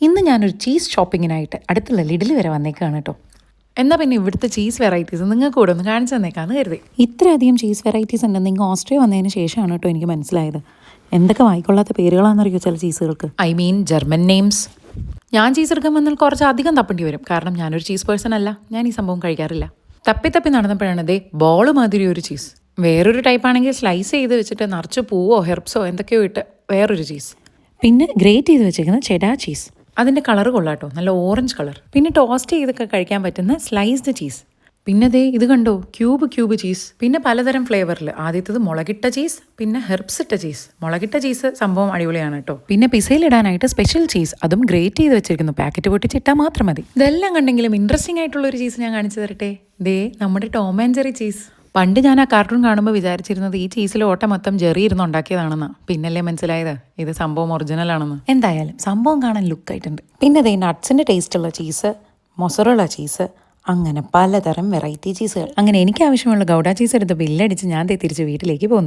ഇന്ന് ഞാനൊരു ചീസ് ഷോപ്പിങ്ങിനായിട്ട് അടുത്തുള്ള ലിഡിൽ വരെ വന്നേക്കാണ് കേട്ടോ എന്നാൽ പിന്നെ ഇവിടുത്തെ ചീസ് വെറൈറ്റീസ് നിങ്ങൾക്ക് കൂടെ ഒന്ന് കാണിച്ചു തന്നേക്കാന്ന് കരുതി. ഇത്രയധികം ചീസ് വെറൈറ്റീസ് ഉണ്ടെന്ന് നിങ്ങൾ ഓസ്ട്രിയ വന്നതിന് ശേഷമാണ് കേട്ടോ എനിക്ക് മനസ്സിലായത്. എന്തൊക്കെ വായിക്കൊള്ളാത്ത പേരുകളാണെന്നറിയോ ചില ചീസുകൾക്ക് ഐ മീൻ ജർമ്മൻ നെയിംസ് ഞാൻ ചീസ് എടുക്കാൻ വന്നാൽ കുറച്ച് അധികം തപ്പേണ്ടി വരും. കാരണം ഞാനൊരു ചീസ് പേഴ്സൺ അല്ല. ഞാൻ ഈ സംഭവം കഴിക്കാറില്ല. തപ്പി തപ്പി നടന്നപ്പോഴാണ് ദേ ബോൾ മാതിരി ഒരു ചീസ് വേറൊരു ടൈപ്പ് ആണെങ്കിൽ സ്ലൈസ് ചെയ്ത് വെച്ചിട്ട് നിറച്ച് പൂവോ ഹെർബ്സോ എന്തൊക്കെയോ ഇട്ട് വേറൊരു ചീസ് പിന്നെ ഗ്രേറ്റ് ചെയ്ത് വെച്ചേക്കുന്ന ചെഡാ ചീസ് അതിന്റെ കളർ കൊള്ളാട്ടോ. നല്ല ഓറഞ്ച് കളർ. പിന്നെ ടോസ്റ്റ് ചെയ്തൊക്കെ കഴിക്കാൻ പറ്റുന്ന സ്ലൈസ്ഡ് ചീസ് പിന്നെ ദേ ഇത് കണ്ടോ? ക്യൂബ് ക്യൂബ് ചീസ് പിന്നെ പലതരം ഫ്ലേവറിൽ ആദ്യത്തത് മുളകിട്ട ചീസ് പിന്നെ ഹെർബ്സ് ഇട്ട ചീസ് മുളകിട്ട ചീസ് സംഭവം അടിപൊളിയാണ് കേട്ടോ പിന്നെ പിസയിലിടാനായിട്ട് സ്പെഷ്യൽ ചീസ് അതും ഗ്രേറ്റ് ചെയ്ത് വെച്ചിരിക്കുന്നു. പാക്കറ്റ് പൊട്ടിച്ചിട്ടാൽ മാത്രം മതി. ഇതെല്ലാം കണ്ടെങ്കിലും ഇൻട്രസ്റ്റിംഗ് ആയിട്ടുള്ള ഒരു ചീസ് ഞാൻ കാണിച്ചു തരട്ടെ? ദേ നമ്മുടെ ടോം ആൻഡ് ജെറി ചീസ് പണ്ട് ഞാൻ ആ കാർട്ടൂൺ കാണുമ്പോൾ വിചാരിച്ചിരുന്നത് ഈ ചീസിൽ ഓട്ട മൊത്തം ജെറി ഇരുന്ന് ഉണ്ടാക്കിയതാണെന്ന്. പിന്നല്ലേ മനസ്സിലായത്? ഇത് സംഭവം ഒറിജിനൽ ആണെന്ന്. എന്തായാലും സംഭവം കാണാൻ ലുക്ക് ആയിട്ടുണ്ട്. പിന്നെ ദേ ടേസ്റ്റ് ഉള്ള ചീസ് മൊസറുള്ള ചീസ് അങ്ങനെ പലതരം വെറൈറ്റി ചീസുകൾ അങ്ങനെ എനിക്ക് ആവശ്യമുള്ള ഗൗഡ ചീസ് എടുത്ത് ബില്ലടിച്ച് ഞാൻ തിരിച്ച് വീട്ടിലേക്ക് പോന്നു.